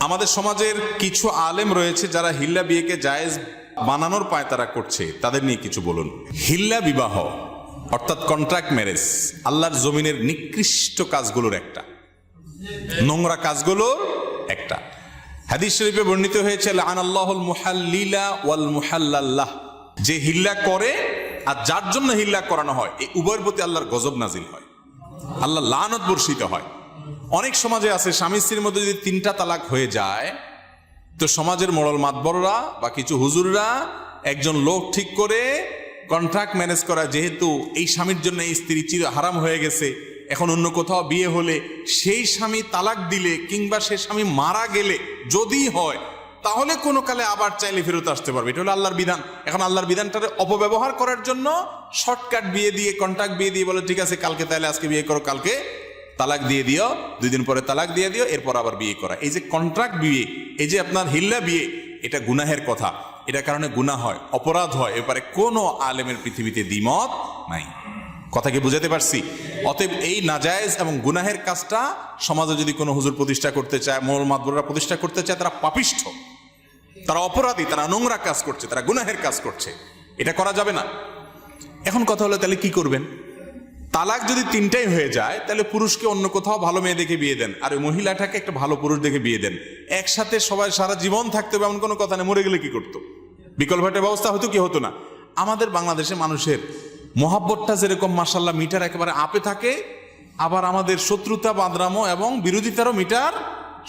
আমাদের সমাজের কিছু আলেম রয়েছে যারা হিল্লা বিয়েকে জায়েজ বানানোর পায় তারা করছে। তাদের নিয়ে কিছু বলুন। হিল্লা বিবাহ, অর্থাৎ কন্ট্রাক্ট ম্যারেজ আল্লাহর জমিনের নিকৃষ্ট কাজগুলোর একটা। নোংরা কাজগুলোর একটা। হাদিস শরীফে বর্ণিত হয়েছে আন আল্লাহুল মুহাল্লিলা ওয়াল মুহাল্লাল্লাহ। যে হিল্লা করে আর যার জন্য হিল্লা করানো হয়, এই উভয়ের প্রতি আল্লাহর গজব নাজিল হয়। আল্লাহ লানত বর্ষিত হয়। অনেক সমাজে আছে, স্বামী স্ত্রীর মধ্যে যদি তিনটা তালাক হয়ে যায়, তো সমাজের মোড়ল মাতবররা বা কিছু হুজুররা একজন লোক ঠিক করে কন্ট্রাক্ট ম্যানেজ করা, যেহেতু এই স্বামীর জন্য এই স্ত্রী চির হারাম হয়ে গেছে, এখন অন্য কোথাও বিয়ে হলে সেই স্বামী তালাক দিলে কিংবা সে স্বামী মারা গেলে যদি হয়, তাহলে কোনো কালে আবার চাইলে ফেরত আসতে পারবে। এটা হলো আল্লাহর বিধান। এখন আল্লাহর বিধানটারে অপব্যবহার করার জন্য শর্টকাট বিয়ে দিয়ে কন্ট্রাক্ট বিয়ে দিয়ে বলে, ঠিক আছে, কালকে তাহলে আজকে বিয়ে করো, কালকে তালাক দিয়ে দিও, দুই দিন পরে তালাক দিয়ে দিও, এরপর আবার বিয়ে করা। এই যে কন্ট্রাক্ট বিয়ে, এই যে আপনার হিল্লা বিয়ে, এটা গুনাহের কথা। এটা কারণে গুনাহ হয়, অপরাধ হয়। এবারে কোনো আলেমের পৃথিবীতে দ্বিমত নাই। কথা কি বুঝাতে পারছি? অতএব এই নাজায়েজ এবং গুনাহের কাজটা সমাজে যদি কোনো হুজুর প্রতিষ্ঠা করতে চায়, মোল মাদবররা প্রতিষ্ঠা করতে চায়, তারা পাপিষ্ঠ। তারা অপরাধী, তারা নোংরা কাজ করছে, তারা গুনাহের কাজ করছে। এটা করা যাবে না। এখন কথা হলো, তাহলে কি করবেন? তালাক যদি তিনটাই হয়ে যায়, তাহলে পুরুষকে অন্য কোথাও ভালো মেয়ে দেখে বিয়ে দেন, আর ওই মহিলাটাকে একটা ভালো পুরুষ দেখে বিয়ে দেন। একসাথে সবাই সারা জীবন থাকতে হবে, এমন কোনো কথা নেই, মরে গেলে কি করতো? বিকল্প একটা ব্যবস্থা হতো কি হতো না? আমাদের বাংলাদেশে মানুষের মহাব্বতটা যেরকম মার্শাল্লাহ মিটার একেবারে আপে থাকে, আবার আমাদের শত্রুতা, বাদরামো এবং বিরোধিতারও মিটার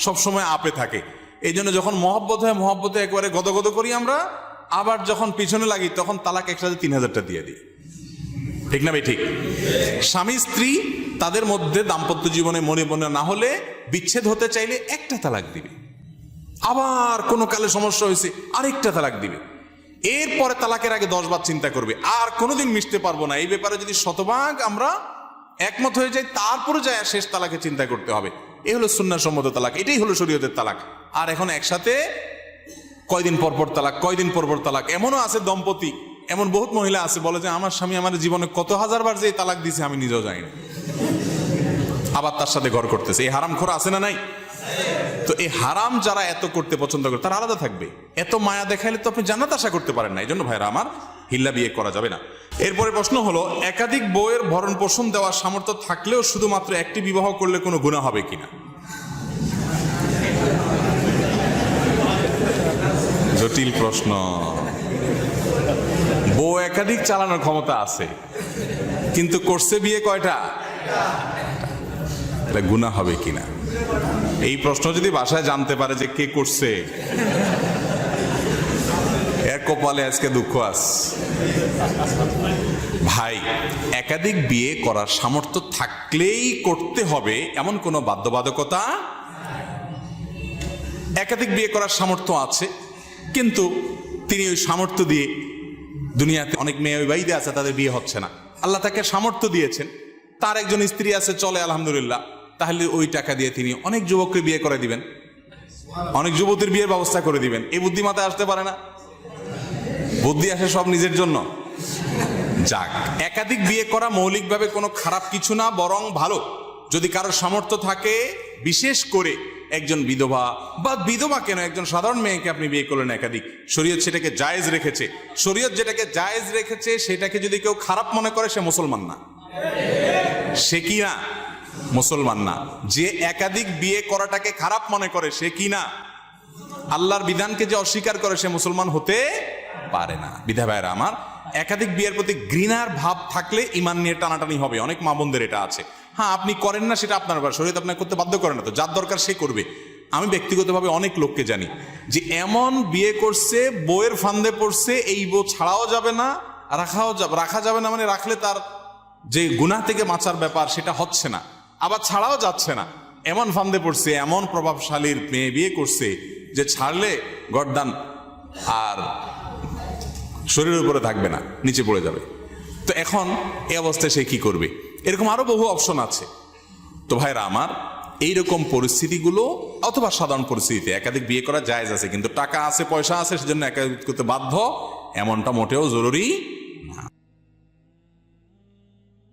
সবসময় আপে থাকে। এই জন্য যখন মহব্বত হয়, মহব্বতে একবারে গদগদ করি আমরা, আবার যখন পিছনে লাগি, তখন তালাক একসাথে তিন হাজারটা দিয়ে দিই। ঠিক না ভাই, ঠিক। স্বামী, স্ত্রী তাদের মধ্যে দাম্পত্য জীবনে মনে মনে না হলে বিচ্ছেদ হতে চাইলে একটা তালাক দিবে। আবার কোনো কালে সমস্যা হয়েছে, আরেকটা তালাক দিবে। এরপরে তালাকের আগে দশ বার চিন্তা করবে, আর কোনোদিন মিশতে পারব না। এই ব্যাপারে যদি শতভাগ আমরা একমত হয়ে যাই, তারপরে যায় শেষ তালাকে চিন্তা করতে হবে। এই হলো সুন্না সম্মত তালাক, এটাই হলো শরীয়তের তালাক। আর এখন একসাথে কয়দিন পর পর তালাক, কয়দিন পর পর তালাক, এমনও আছে দম্পতি এমন বহুত মহিলা আছে, বলে যে আমার স্বামী আমার জীবনে কত হাজার বার যে তালাক দিছে আমি নিজেও জানি না আবার তার সাথে ঘর করতেছে। এই হারাম খোরা আছে না নাই? তো এই হারাম যারা এত করতে পছন্দ করে, তারা আলাদা থাকবে। এত মায়া দেখাইলে তো আপনি জান্নাত আশা করতে পারেন না। এই জন্য ভাইরা, আমার হিল্লা বিয়ে করা যাবে না। এরপরে প্রশ্ন হলো, একাধিক বইয়ের ভরণ পোষণ দেওয়ার সামর্থ্য থাকলেও শুধুমাত্র একটি বিবাহ করলে কোনো গুণা হবে কিনা? জটিল প্রশ্ন। বউ একাধিক চালানোর ক্ষমতা আছে। কিন্তু করছে বিয়ে কয়টা? এটা গুণা হবে কিনা? এই প্রশ্ন যদি বাসায় জানতে পারে যে কে করছে। এর কপালে আজকে দুঃখ আস ভাই, একাধিক বিয়ে করার সামর্থ্য থাকলেই করতে হবে এমন কোনো বাধ্যবাধকতা? একাধিক বিয়ে করার সামর্থ্য আছে, কিন্তু তিনি ওই সামর্থ্য দিয়ে দুনিয়াতে অনেক মেয়ে ওই আছে, তাদের বিয়ে হচ্ছে না। আল্লাহ তাকে সামর্থ্য দিয়েছেন। তার একজন স্ত্রী আছে, চলে, আলহামদুলিল্লাহ। তাহলে ওই টাকা দিয়ে তিনি অনেক যুবককে বিয়ে করে দিবেন। অনেক যুবতীর বিয়ের ব্যবস্থা করে দিবেন। এই বুদ্ধিমাতায় আসতে পারে না? বুদ্ধি আসে সব নিজের জন্য। যাক, একাধিক বিয়ে করা মৌলিকভাবে কোনো খারাপ কিছু না, বরং ভালো। যদি কারোর সামর্থ্য থাকে, বিশেষ করে একজন বিধবা বা বিধবা কেন? একজন সাধারণ মেয়েকে আপনি বিয়ে করলেন একাধিক। শরীয়ত সেটাকে জায়েজ রেখেছে। শরীয়ত যেটাকে জায়েজ রেখেছে, সেটাকে যদি কেউ খারাপ মনে করে, সে মুসলমান না। সে কি না? মুসলমান না। যে একাধিক বিয়ে করাটাকে খারাপ মনে করে, সে কি না? আল্লাহর বিধানকে যে অস্বীকার করে, সে মুসলমান হতে পারে না। বিধা ভাইরা আমার, একাধিক বিয়ের প্রতি ঘৃণার ভাব থাকলে ইমান নিয়ে টানাটানি হবে। অনেক মা বোনদের এটা আছে। হ্যাঁ আপনি করেন না সেটা আপনার ব্যাপার। শরীর আপনাকে করতে বাধ্য করে না তো। যার দরকার সে করবে। আমি ব্যক্তিগতভাবে অনেক লোককে জানি যে এমন বিয়ে করছে বইয়ের ফান্দে পড়ছে, এই বউ ছাড়াও যাবে না, রাখাও যাবে রাখা যাবে না মানে রাখলে তার যে গুনাহ থেকে বাঁচার ব্যাপার সেটা হচ্ছে না। আবার ছাড়াও যাচ্ছে না। এমন ফান্দে পড়ছে, এমন প্রভাবশালীর মেয়ে বিয়ে করছে যে ছাড়লে গরদান আর শরীরের উপরে থাকবে না, নিচে পড়ে যাবে। তো এখন এই অবস্থায় সে কি করবে? এরকম আরও বহু অপশন আছে। তো ভাইরা আমার, এইরকম পরিস্থিতিগুলো অথবা সাধারণ পরিস্থিতিতে, একাধিক বিয়ে করা যায় আছে, কিন্তু টাকা আছে, পয়সা আছে, সেজন্য একাধিক করতে বাধ্য, এমনটা মোটেও জরুরি